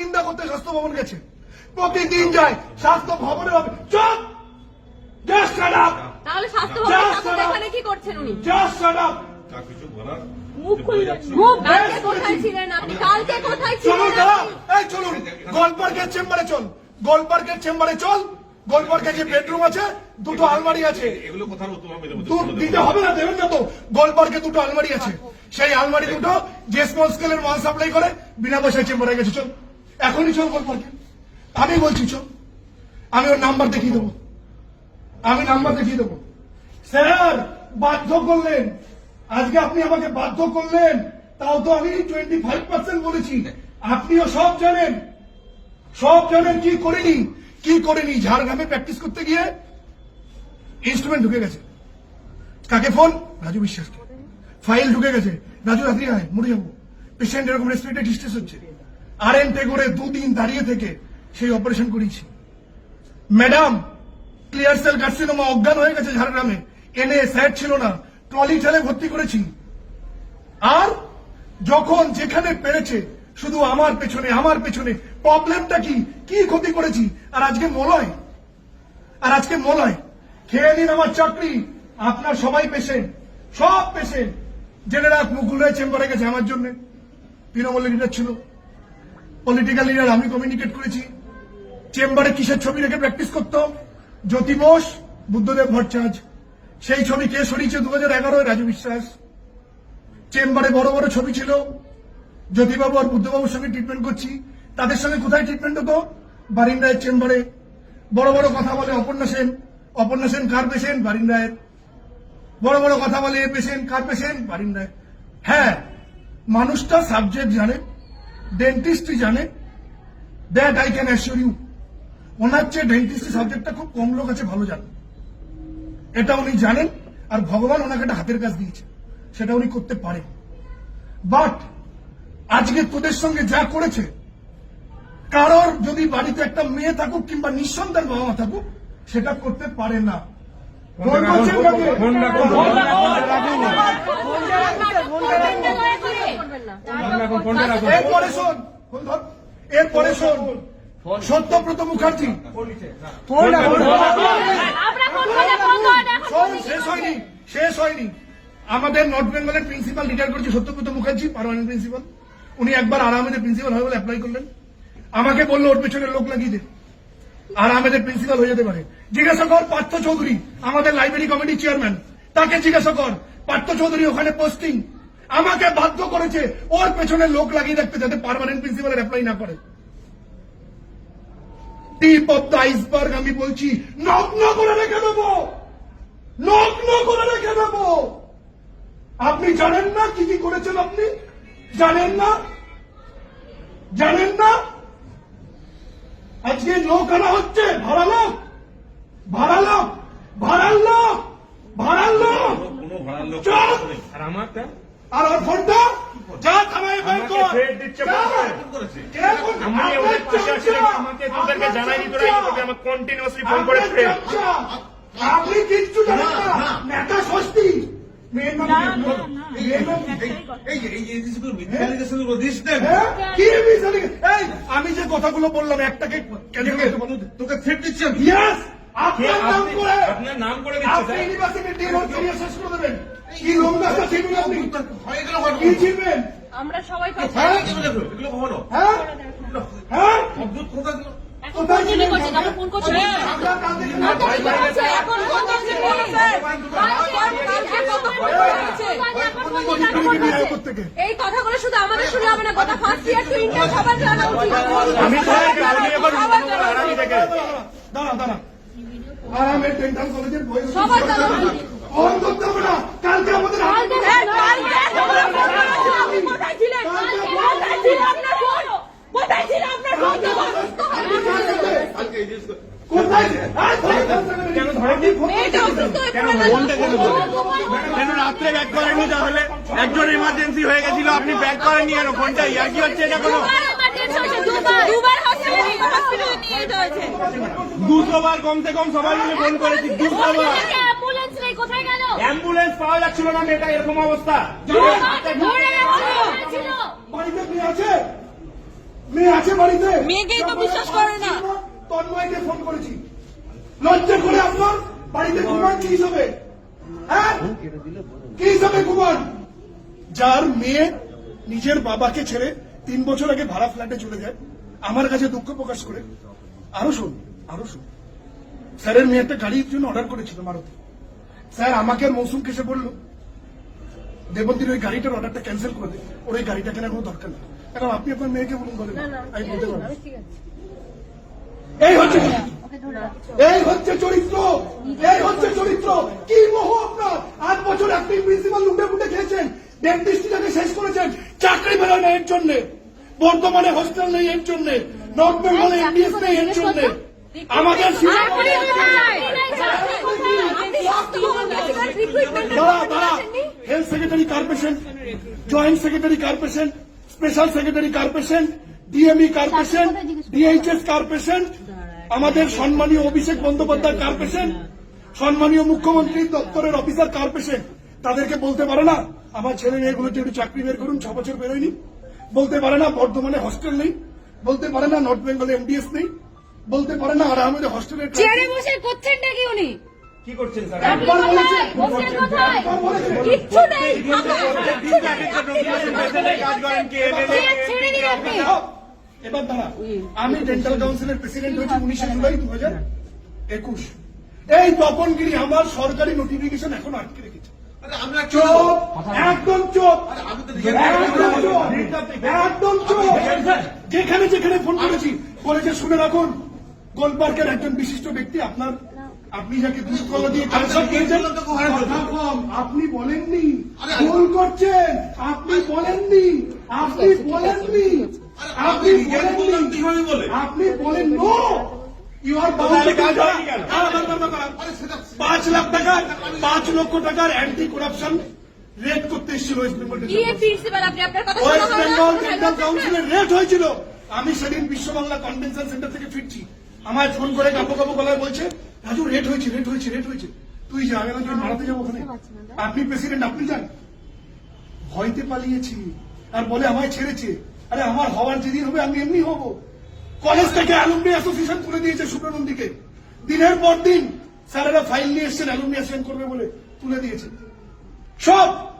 নিন্দা করতে স্বাস্থ্য ভবন গেছে। প্রতিদিন যায় স্বাস্থ্য জাস্ট শাট আপ তাহলে স্বাস্থ্য। এখানে কি করছেন উনি? জাস্ট শাট আপ কিছু বলার মুখ খুলবেন মুখ কালকে কোথায় ছিলেন আপনি? কালকে কোথায় ছিলেন এই চলুন! গোলপার্কের চেম্বারে চল। গোলপার্কের চেম্বারে চল। গোলপার্কের যে বেডরুম আছে দুটো আলমারি আছে। এগুলো দিতে হবে না দেবেন না তো। গোলপার্কে দুটো আলমারি আছে। সেই আলমারি দুটো যে স্মল স্কেলের মাল সাপ্লাই করে বিনা পয়সায় চেম্বারে গেছে চল। এখনই চল গোলপার্কে আমি বলছি, চল। আমি ওর নাম্বার দেখিয়ে দেবো। আমি নাম্বার দেখিয়ে দেবো। স্যার, বাধ্য করলেন। আজকে আপনি আমাকে বাধ্য করলেন। তাও তো আমি টোয়েন্টি ফাইভ পার্সেন্ট বলেছি। আপনিও সব জানেন। সব জানেন কি করিনি। কি করিনি? ঝাড়গ্রামে প্র্যাকটিস করতে গিয়ে ইনস্ট্রুমেন্ট ঢুকে গেছে। কাকে ফোন রাজু বিশ্বাসকে। ফাইল ঢুকে গেছে। রাজু, রাত্রি আয়, মরে যাব। পেশেন্ট এরকম রেসপিরেটরি ডিস্ট্রেস হচ্ছে। আর এন করে দুদিন দাঁড়িয়ে থেকে সেই অপারেশন করিয়েছি ম্যাডাম ক্লিয়ার সেল কার্সিনোমা অজ্ঞান হয়ে গেছে ঝাড়গ্রামে। এনে স্যার ছিল না, ট্রলি ঠেলে ভর্তি করেছি। আর যখন যেখানে পেরেছে, শুধু আমার পেছনে আমার পেছনে প্রবলেমটা কি? কি ক্ষতি করেছি? আর আজকে মলয়? আর আজকে মলয়? খেয়ে নিন আমার চাকরি। আপনার সবাই পেশেন্ট সব পেশেন্ট জেনে রাখ মুকুল রায় চেম্বারে গেছে আমার জন্য। তৃণমূল লিডার ছিল। পলিটিক্যাল লিডার আমি কমিউনিকেট করেছি। চেম্বারে কিসের ছবি রেখে প্র্যাকটিস করতাম জ্যোতি বোস, বুদ্ধদেব ভট্টাচার্য। সেই ছবি কে সরিয়েছে দু হাজার এগারোয় রাজু বিশ্বাস। চেম্বারে বড় বড় ছবি ছিল। জ্যোতিবাবু আর বুদ্ধবাবুর সঙ্গে ট্রিটমেন্ট করছি। তাদের সঙ্গে কোথায় ট্রিটমেন্ট হতো? বারিন রায়ের চেম্বারে বড় বড় কথা বলে অপর্ণা সেন। অপর্ণা সেন কার পেশেন্ট বারিন রায়ের বড় বড় কথা বলে a patient car patient Barin রায় হ্যাঁ মানুষটা সাবজেক্ট জানে। ডেন্টিস্টই জানে? That I can assure you ওনার চেয়ে ডেন্টিস্ট সাবজেক্টটা খুব কম লোক আছে ভালো জানে। এটা উনি জানেন আর ভগবান ওনাকে একটা হাতের কাজ দিয়েছে। সেটা উনি করতে পারেন। বাট আজকে তোদের সঙ্গে যা করেছে কারোর যদি বাড়িতে একটা মেয়ে থাকুক কিংবা নিঃসন্তান বাবা মা থাকুক সেটা করতে পারে না ফোন করছেন কাকে? এরপরে শোন এরপরে শোন। সত্যব্রত মুখার্জি শেষ হয়নি শেষ হয়নি। আমাদের নর্থ বেঙ্গলের প্রিন্সিপাল রিটায়ার করেছে সত্যব্রত মুখার্জি পারমানেন্ট প্রিন্সিপাল। উনি একবার আর আমাদের প্রিন্সিপাল হবে বলে অ্যাপ্লাই করলেন। আমাকে বলল ওর পেছনে লোক লাগিয়ে দে আর আমাদের প্রিন্সিপাল হয়ে যেতে পারে। জিজ্ঞাসা কর পার্থ চৌধুরী আমাদের লাইব্রেরি কমিটির চেয়ারম্যান তাকে জিজ্ঞাসা কর পার্থ চৌধুরী ওখানে পোস্টিং আমাকে বাধ্য করেছে ওর পেছনে লোক লাগিয়ে রাখতে যাতে পার্মানেন্ট প্রিন্সিপালের অ্যাপ্লাই না করে। টিপ অফ দ্য আইসবার্গ আমি বলছি নগ্ন করে রেখে দেবো। নগ্ন করে রেখে দেবো। আপনি জানেন না কি কি করেছেন আপনি? জানেন না? জানেন না? আজকে লোক আনা হচ্ছে ভাড়া লোক ভাড়া লোক ভাড়ার লোক ভাড়ার লোক। ভাড়ার লোক আর আমারটা আর ওর ফোনটা? যা থানায় বের কর দিচ্ছে আমি ওদের পাশে আছি আমাকে তোদেরকে জানাই দিতে চামচা! তোকে আমাকে কন্টিনিউয়াসলি ফোন করে আপনার আপনি কিচ্ছু জানেন না। নেতা দেন হ্যাঁ? কি মিশালি? এই আমি যে কথাগুলো বললাম একটাকে কেন তোকে থ্রেট দিচ্ছি আপনার নাম করে আপনি ইউনিভার্সিটির ডিন শেষ করে দেবেন কি ছিলেন আপনি হয়ে। কি ছিলেন আমরা সবাই হ্যাঁ এগুলো হ্যাঁ হ্যাঁ অদ্ভুত কথা এই কথাগুলো শুধু আমাদের শুনে হবে না গোটা ফার্স্ট ইয়ার টু ইন্টার সবার জানা উচিত আরামের ডেন্টাল কলেজের বই সবার জানা অন করতে হবে না? কালকে আমাদের কেন রাত্রে ব্যাক করেনি তাহলে? একজন ইমার্জেন্সি হয়ে গেছিল আপনি ব্যাক করেননি কেন? ফোনটা ইয়ার কি হচ্ছে এটা কোনো দুশো বার কমসে কম সবাই মিলে ফোন করেছি দুশো বার? অ্যাম্বুলেন্স পাওয়া যাচ্ছিল না মেয়েটা এরকম অবস্থা। বাড়িতে মেয়ে আছে? মেয়ে আছে বাড়িতে? মেয়েকেই তো বিশ্বাস করে না। তন্ময়কে ফোন করেছি। লজ্জা করে আপনার বাড়িতে ঘুমান কি হিসাবে? হ্যাঁ? কি হিসাবে ঘুমান? যার মেয়ে নিজের বাবাকে ছেড়ে তিন বছর আগে ভাড়া ফ্ল্যাটে চলে যায়। আমার কাছে দুঃখ প্রকাশ করে। আরও শুন আরও শুন। স্যারের মেয়ে একটা গাড়ির জন্য অর্ডার করেছিল মারুতি। স্যার আমাকে আর মৌসুম কেসে বলল দেবন্তীর ওই গাড়িটার অর্ডারটা ক্যান্সেল করে দিন ওর ওই গাড়িটা কেনার কোনো দরকার নেই। এখন আপনি আপনার মেয়েকে বলুন বলেন আমি বলতে পারব। এই হচ্ছে। এই হচ্ছে চরিত্র। এই হচ্ছে চরিত্র। কি মোহ আপনার। আট বছর আপনি প্রিন্সিপাল লুটে ফুটে খেয়েছেন ডেন্টিস্টটাকে শেষ করেছেন। চাকরি বেরোয় না এর জন্য। বর্তমানে হোস্টেল নেই এর জন্য নর্থ বেঙ্গলে এমবিএস নেই এর জন্য। আমাদের হেলথ সেক্রেটারি কার পেশেন্ট জয়েন্ট সেক্রেটারি কার পেশেন্ট স্পেশাল সেক্রেটারি কার পেশেন্ট ডিএমই কার পেশেন্ট ডিএইচএস কার পেশেন্ট আমাদের সম্মানীয় অভিষেক বন্দ্যোপাধ্যায় কার পেশেন্ট সম্মানীয় মুখ্যমন্ত্রীর দপ্তরের অফিসার কার পেশেন্ট তাদেরকে বলতে পারে না আমার ছেলে মেয়েগুলোর একটু চাকরি বের করুন ছ বছর বেরোয়নি। বলতে পারে না বর্ধমানে হস্টেল নেই বলতে পারে না নর্থ বেঙ্গলে এমডিএস নেই বলতে পারে না আর আমাদের হস্টেলের চেয়ারে বসে করছেন নাকি উনি? কি করছেন স্যার? একবার বলেছে। বসেন কোথায়? কিচ্ছু নেই। কাজ করেন কে ছেড়ে দিন আপনি। এবার দাঁড়া। আমি ডেন্টাল কাউন্সিলের প্রেসিডেন্ট হয়েছি উনিশে জুলাই দু হাজার একুশ। এই তপনগিরি আমার সরকারি নোটিফিকেশন এখন আটকে রেখেছে। আরে আমি আর চোপ একদম চোপ চোপ যেখানে যেখানে ফোন করেছি বলেছে শুনে রাখুন। গোলপার্কের একজন বিশিষ্ট ব্যক্তি আপনার আপনি যাকে দুধ দিয়ে ক্যান্সার পেয়েছেন আপনি বলেননি। ভুল করছেন। আপনি বলেননি। আপনি বলেননি। আপনি বলেননি। আপনি বলেন নো ইউ আর পাঁচ লাখ টাকা পাঁচ লক্ষ টাকার অ্যান্টি করাপশন রেড করতে এসেছিল West Bengal West Bengal dental কাউন্সিলের রেট হয়েছিল। আমি সেদিন বিশ্ব বাংলা কনভেনশন সেন্টার থেকে ফিরছি। আমায় ফোন করে কাপো কাপো গলায় বলছে রাজু রেট হয়েছে রেট হয়েছে রেট হয়েছে। তুই যা আমি বললাম, মারাতে যাব ওখানে। আপনি প্রেসিডেন্ট আপনি যান। ভয়তে পালিয়েছি। আর বলে আমায় ছেড়েছে। আরে আমার হওয়ার যেদিন হবে আমি এমনি হব। কলেজ থেকে অ্যালুমনি অ্যাসোসিয়েশন করে দিয়েছে সুব্রনন্দীকে দিনের পর দিন স্যারেরা ফাইল নিয়ে এসছেন অ্যালুমনি অ্যাসোসিয়েশন করবে বলে তুলে দিয়েছে। সব